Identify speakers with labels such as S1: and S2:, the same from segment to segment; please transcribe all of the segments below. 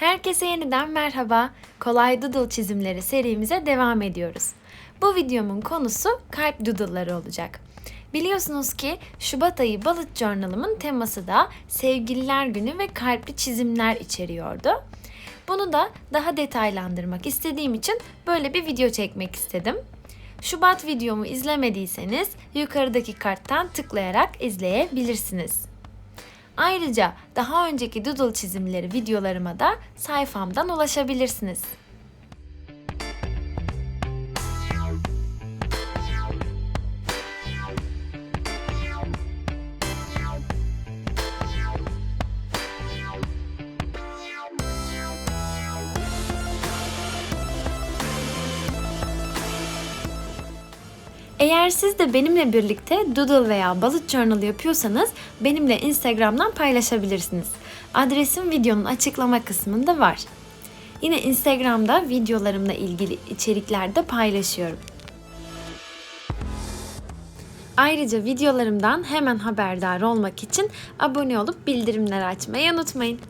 S1: Herkese yeniden merhaba. Kolay Doodle çizimleri serimize devam ediyoruz. Bu videomun konusu kalp doodle'ları olacak. Biliyorsunuz ki Şubat ayı Bullet Journal'ımın teması da sevgililer günü ve kalpli çizimler içeriyordu. Bunu da daha detaylandırmak istediğim için böyle bir video çekmek istedim. Şubat videomu izlemediyseniz yukarıdaki karttan tıklayarak izleyebilirsiniz. Ayrıca daha önceki doodle çizimleri videolarıma da sayfamdan ulaşabilirsiniz. Eğer siz de benimle birlikte Doodle veya Bullet Journal yapıyorsanız benimle Instagram'dan paylaşabilirsiniz. Adresim videonun açıklama kısmında var. Yine Instagram'da videolarımla ilgili içeriklerde paylaşıyorum. Ayrıca videolarımdan hemen haberdar olmak için abone olup bildirimleri açmayı unutmayın.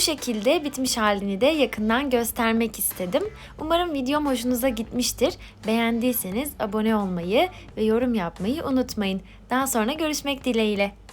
S1: Şekilde bitmiş halini de yakından göstermek istedim. Umarım videom hoşunuza gitmiştir. Beğendiyseniz abone olmayı ve yorum yapmayı unutmayın. Daha sonra görüşmek dileğiyle.